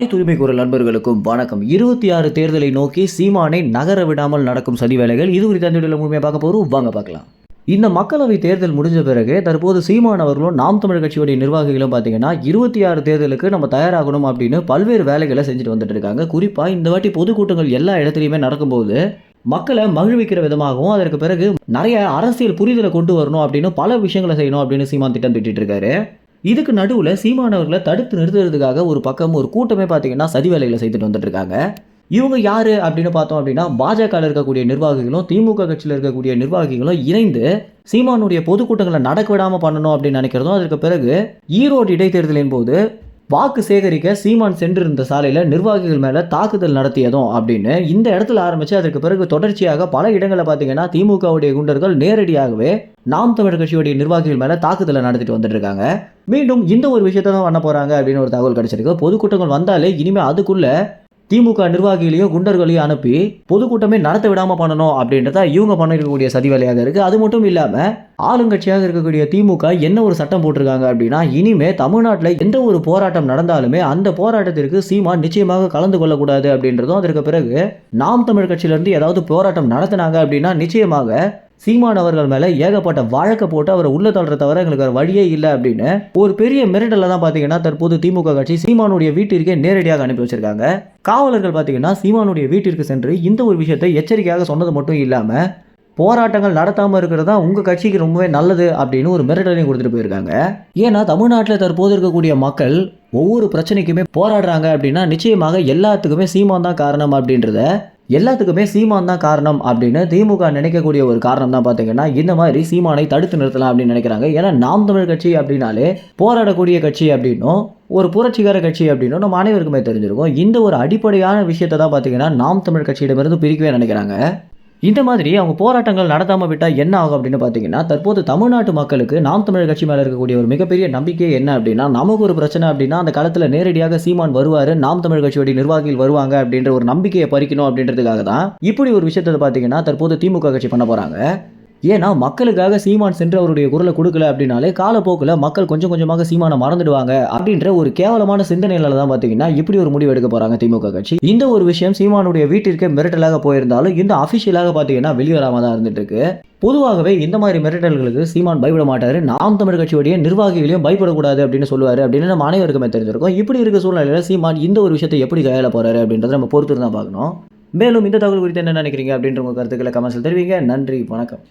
தூய்மை குரல் நண்பர்களுக்கும் வணக்கம். இருபத்தி ஆறு தேர்தலை நோக்கி சீமானை நகர விடாமல் நடக்கும் சதி வேலைகள் இது குறித்து அந்த வீடியோவில் முழுமையாக பார்க்க போகிறோம் வாங்க பார்க்கலாம். இந்த மக்களவை தேர்தல் முடிஞ்ச பிறகு தற்போது சீமான் அவர்களும் நாம் தமிழ் கட்சியுடைய நிர்வாகிகளும் பார்த்தீங்கன்னா இருபத்தி ஆறு தேர்தலுக்கு நம்ம தயாராகணும் அப்படின்னு பல்வேறு வேலைகளை செஞ்சுட்டு வந்துட்டு இருக்காங்க. குறிப்பாக இந்த வாட்டி பொதுக்கூட்டங்கள் எல்லா இடத்துலையுமே நடக்கும்போது மக்களை மகிழ்விக்கிற விதமாகவும் அதற்கு பிறகு நிறைய அரசியல் புரிதலை கொண்டு வரணும் அப்படின்னு பல விஷயங்களை செய்யணும் அப்படின்னு சீமான் திட்டம் திட்டிட்டு இருக்காரு. இதுக்கு நடுவில் சீமானவர்களை தடுத்து நிறுத்துறதுக்காக ஒரு பக்கம் ஒரு கூட்டமே பார்த்தீங்கன்னா சதி வேலைகளை செய்துட்டு வந்துட்டு இருக்காங்க. இவங்க யார் அப்படின்னு பார்த்தோம் அப்படின்னா பாஜகவில் இருக்கக்கூடிய நிர்வாகிகளும் திமுக கட்சியில் இருக்கக்கூடிய நிர்வாகிகளும் இணைந்து சீமானுடைய பொதுக்கூட்டங்களை நடக்க விடாமல் பண்ணணும் அப்படின்னு நினைக்கிறதும் அதற்கு பிறகு ஈரோடு இடைத்தேர்தலின் போது வாக்கு சேகரிக்க சீமான் சென்றிருந்த சாலையில் நிர்வாகிகள் மேலே தாக்குதல் நடத்தியதும் அப்படின்னு இந்த இடத்துல ஆரம்பித்து அதற்கு பிறகு தொடர்ச்சியாக பல இடங்களில் பார்த்தீங்கன்னா திமுகவுடைய குண்டர்கள் நேரடியாகவே நாம் தமிழர் கட்சியுடைய நிர்வாகிகள் மேலே தாக்குதலை நடத்திட்டு வந்துட்டு இருக்காங்க. மீண்டும் இந்த ஒரு விஷயத்தை தான் பண்ண போகிறாங்க அப்படின்னு ஒரு தகவல் கிடைச்சிருக்கு. பொதுக்கூட்டங்கள் வந்தாலே இனிமேல் அதுக்குள்ளே திமுக நிர்வாகிகளையும் குண்டர்களையும் அனுப்பி பொதுக்கூட்டமே நடத்த விடாமல் பண்ணணும் அப்படின்றத இவங்க பண்ணிருக்கக்கூடிய சதி வேலையாக இருக்குது அது மட்டும் இல்லாமல் ஆளுங்கட்சியாக இருக்கக்கூடிய திமுக என்ன ஒரு சட்டம் போட்டிருக்காங்க அப்படின்னா இனிமே தமிழ்நாட்டில் எந்த ஒரு போராட்டம் நடந்தாலுமே அந்த போராட்டத்திற்கு சீமான் நிச்சயமாக கலந்து கொள்ளக்கூடாது அப்படின்றதும் அதற்கு பிறகு நாம் தமிழ் கட்சியிலேருந்து ஏதாவது போராட்டம் நடத்தினாங்க அப்படின்னா நிச்சயமாக சீமான் அவர்கள் மேலே ஏகப்பட்ட வழக்கை போட்டு அவரை உள்ள தள்ளுற தவிர எங்களுக்கு வேறு வழியே இல்லை அப்படின்னு ஒரு பெரிய மிரட்டலில் தான் பார்த்தீங்கன்னா தற்போது திமுக கட்சி சீமானுடைய வீட்டிற்கே நேரடியாக அனுப்பி வச்சிருக்காங்க. காவலர்கள் பார்த்தீங்கன்னா சீமானுடைய வீட்டிற்கு சென்று இந்த ஒரு விஷயத்தை எச்சரிக்கையாக சொன்னது மட்டும் இல்லாமல் போராட்டங்கள் நடத்தாமல் இருக்கிறது தான் உங்கள் கட்சிக்கு ரொம்பவே நல்லது அப்படின்னு ஒரு மிரட்டலையும் கொடுத்துட்டு போயிருக்காங்க. ஏன்னா தமிழ்நாட்டில் தற்போது இருக்கக்கூடிய மக்கள் ஒவ்வொரு பிரச்சனைக்குமே போராடுறாங்க அப்படின்னா நிச்சயமாக எல்லாத்துக்குமே சீமான் தான் காரணம் அப்படின்றத எல்லாத்துக்குமே சீமான் தான் காரணம் அப்படின்னு திமுக நினைக்கக்கூடிய ஒரு காரணம் தான் பார்த்தீங்கன்னா இந்த மாதிரி சீமானை தடுத்து நிறுத்தலாம் அப்படின்னு நினைக்கிறாங்க. ஏன்னா நாம் தமிழ் கட்சி அப்படின்னாலே போராடக்கூடிய கட்சி அப்படின்னும் ஒரு புரட்சிகர கட்சி அப்படின்னும் நம்ம அனைவருக்குமே தெரிஞ்சிருக்கும். இந்த ஒரு அடிப்படையான விஷயத்தை தான் பார்த்தீங்கன்னா நாம் தமிழ் கட்சியிடமிருந்து பிரிக்கவே நினைக்கிறாங்க. இந்த மாதிரி அவங்க போராட்டங்கள் நடத்தாமல் விட்டால் என்ன ஆகும் அப்படின்னு பார்த்தீங்கன்னா தற்போது தமிழ்நாட்டு மக்களுக்கு நாம் தமிழர் கட்சி மேலே இருக்கக்கூடிய ஒரு மிகப்பெரிய நம்பிக்கை என்ன அப்படின்னா நமக்கு ஒரு பிரச்சனை அப்படின்னா அந்த காலத்தில் நேரடியாக சீமான் வருவார் நாம் தமிழர் கட்சியுடைய நிர்வாகிகள் வருவாங்க அப்படின்ற ஒரு நம்பிக்கையை பறிக்கணும் அப்படின்றதுக்காக தான் இப்படி ஒரு விஷயத்தை பார்த்தீங்கன்னா தற்போது திமுக கட்சி பண்ண போகிறாங்க ஏன்னா மக்களுக்காக சீமான் சென்று அவருடைய குரலை கொடுக்கல அப்படின்னாலே காலப்போக்கில் மக்கள் கொஞ்சம் கொஞ்சமாக சீமானை மறந்துடுவாங்க அப்படின்ற ஒரு கேவலமான சிந்தனையில தான் பார்த்தீங்கன்னா இப்படி ஒரு முடிவு எடுக்க போறாங்க திமுக கட்சி. இந்த ஒரு விஷயம் சீமானுடைய வீட்டிற்கு மிரட்டலாக போயிருந்தாலும் இந்த அபிஷியலாக பார்த்தீங்கன்னா வெளிவராம தான் இருந்துட்டு இருக்கு. பொதுவாகவே இந்த மாதிரி மிரட்டல்களுக்கு சீமான் பயப்பட மாட்டாரு. நாம் தமிழ் கட்சியுடைய நிர்வாகிகளையும் பயப்படக்கூடாது அப்படின்னு சொல்லுவாரு அப்படின்னு நம்ம அனைவருக்குமே தெரிஞ்சிருக்கோம். இப்படி இருக்க சூழ்நிலையில சீமான் இந்த ஒரு விஷயத்தை எப்படி கையாள போறாரு அப்படின்றத நம்ம பொறுத்து தான் பார்க்கணும். மேலும் இந்த தகவல் குறித்து என்ன நினைக்கிறீங்க அப்படின்ற உங்க கருத்துக்களை கமெண்ட்ஸில் தெரிவிங்க. நன்றி வணக்கம்.